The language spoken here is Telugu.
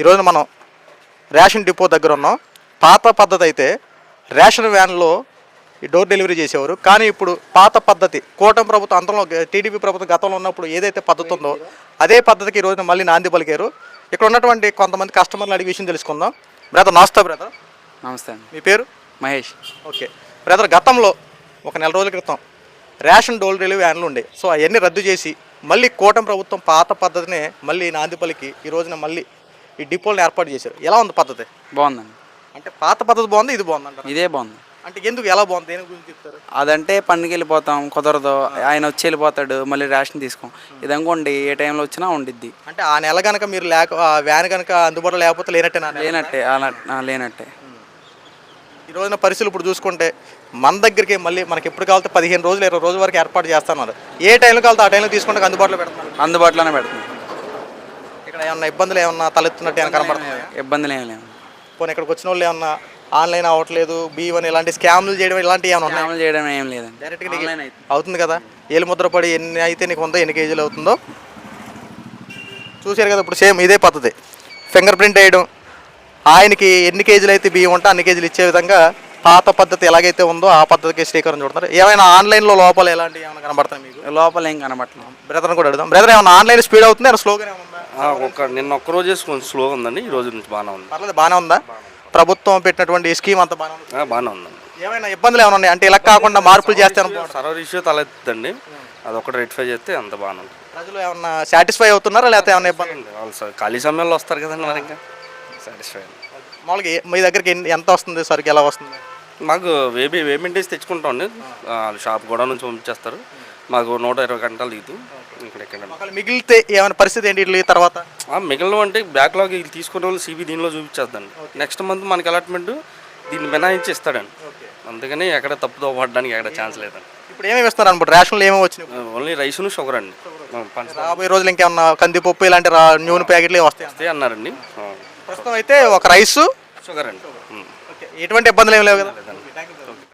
ఈరోజు మనం రేషన్ డిపో దగ్గర ఉన్నాం. పాత పద్ధతి అయితే రేషన్ వ్యాన్లో ఈ డోర్ డెలివరీ చేసేవారు. కానీ ఇప్పుడు పాత పద్ధతి కూటమి ప్రభుత్వం అంతంలో టీడీపీ ప్రభుత్వం గతంలో ఉన్నప్పుడు ఏదైతే పద్ధతి ఉందో అదే పద్ధతికి ఈ రోజున మళ్ళీ నాంది పలికారు. ఇక్కడ ఉన్నటువంటి కొంతమంది కస్టమర్లు అడిగి విషయం తెలుసుకుందాం. బ్రదర్ నమస్తే బ్రదర్. నమస్తే మీ పేరు? మహేష్. ఓకే. బ్రదర్ గతంలో ఒక నెల రోజుల క్రితం రేషన్ డోర్ డెలివరీ వ్యాన్లు ఉండే. సో అవన్నీ రద్దు చేసి మళ్ళీ కూటమి ప్రభుత్వం పాత పద్ధతినే మళ్ళీ నాందిపల్లికి ఈ రోజున మళ్ళీ ఈ డిపోలను ఏర్పాటు చేశారు. ఎలా ఉంది పద్ధతి? బాగుందండి. అంటే పాత పద్ధతి బాగుంది? ఇది బాగుంది ఇదే బాగుంది. అంటే ఎందుకు ఎలా బాగుంది? దేని గురించి చెప్తారు? అదంటే పండుగ వెళ్ళిపోతాం కుదరదు. ఆయన వచ్చి వెళ్ళిపోతాడు మళ్ళీ రేషన్ తీసుకోం. ఇది అనుకోండి ఏ టైంలో వచ్చినా ఉండిద్ది. అంటే ఆ నెల కనుక మీరు లేక వ్యాన్ కనుక అందుబాటులో లేకపోతే లేనట్టే. లేనట్టే లేనట్టే. ఈ రోజున పరిస్థితులు ఇప్పుడు చూసుకుంటే మన దగ్గరికి మళ్ళీ మనకి ఎప్పుడు కావాలంటే పదిహేను రోజులు ఇరవై రోజుల వరకు ఏర్పాటు చేస్తున్నారు ఏ టైంలో కావాలంటే ఆ టైంలో తీసుకుంటే అందుబాటులో పెడుతున్నారు అందుబాటులోనే పెడుతుంది ఇక్కడ ఏమన్నా ఇబ్బందులు ఏమన్నా తలెత్తున్నట్టు ఏమైనా కనబడుతున్నాయి ఇబ్బందులు ఏమి లేవు. పోనీ ఇక్కడికి వచ్చిన వాళ్ళు ఏమన్నా ఆన్లైన్ అవ్వట్లేదు బీ వన్ ఇలాంటి స్కామ్లు చేయడం ఇలాంటివి ఏమైనా ఉన్నాయి? అమలు చేయడం ఏం లేదండి డైరెక్ట్గా నీకు అయితే. అవుతుంది కదా? ఏలు ముద్ర పడి ఎన్ని అయితే నీకు ఉందో ఎన్ని కేజీలు అవుతుందో చూశారు కదా ఇప్పుడు సేమ్ ఇదే పద్ధతి. ఫింగర్ ప్రింట్ వేయడం ఆయనకి ఎన్ని కేజీలు అయితే బియ్యం ఉంటే అన్ని కేజీలు ఇచ్చే విధంగా పాత పద్ధతి ఎలాగైతే ఉందో ఆ పద్ధతికి శ్రీకారం చుడుతున్నారు ఏమైనా ఆన్లైన్లో లోపల ఎలాంటివి ఏమైనా కనబడతాయి మీకు? లోపల ఏం కనబట్టలేదు బ్రదర్ని కూడా అడుగుదాం. బ్రదర్ ఏమైనా ఆన్లైన్ స్పీడ్ అవుతుంది? ఏమైనా స్లోగా ఆ, ఒక్క నిన్న ఒక్క రోజే కొంచెం స్లోగా ఉందండి ఈ రోజు నుంచి బాగానే ఉంది. పర్లేదు బాగానే ఉందా? ప్రభుత్వం పెట్టినటువంటి స్కీమ్ అంతా బాగానే ఉంది. బాగానే ఉందండి ఏమైనా ఇబ్బందులు ఏమైనా ఉన్నాయి? అంటే ఇలా కాకుండా మార్పులు చేస్తాను సర్వర్ ఇష్యూ తలెత్తుందండి. అదొకటి రెక్టిఫై చేస్తే అంత బాగానే ఉంది. ప్రజలు ఏమన్నా సాటిస్ఫై అవుతున్నారా? లేకపోతే ఏమైనా ఇబ్బంది వాళ్ళు ఖాళీ సమయంలో వస్తారు కదండి మరి ఇంకా. సాటిస్ఫై మామూలుగా మీ దగ్గరికి ఎంత వస్తుంది? సరుకు ఎలా వస్తుంది? మాకు వేబీ వేమెంటేజ్ తెచ్చుకుంటామండి ఆ, వాళ్ళు షాప్ కూడా నుంచి పంపించేస్తారు. మాకు నూట ఇరవై గంటలు దిగుతూ ఇక్కడ ఎక్కడ ఒకవేళ మిగిలితే ఏమైనా పరిస్థితి ఏంటి? తర్వాత? మిగిలిన అంటే బ్యాక్లాగ్ తీసుకునే వాళ్ళు సిబి దీనిలో చూపించేద్దండి నెక్స్ట్ మంత్ మనకి అలాట్మెంట్ దీన్ని మినహాయించి ఇస్తాడండి. అందుకని ఎక్కడ తప్పుదో పడడానికి ఎక్కడ ఛాన్స్ లేదండి. ఇప్పుడు ఏమేమి ఇస్తున్నారు అనుకుంటు రేషన్లు ఏమేమి వచ్చినాయి? ఓన్లీ రైస్ను షుగర్ అండి. పంచదార. రాబోయే రోజులు ఇంకేమన్నా కందిపప్పు ఇలాంటి రా నూనె ప్యాకెట్లు వస్తాయి? వస్తాయి అన్నారండి. ప్రస్తుతం అయితే ఒక రైస్ షుగర్ అండి. ఎటువంటి ఇబ్బందులు ఏమి లేవు కదా?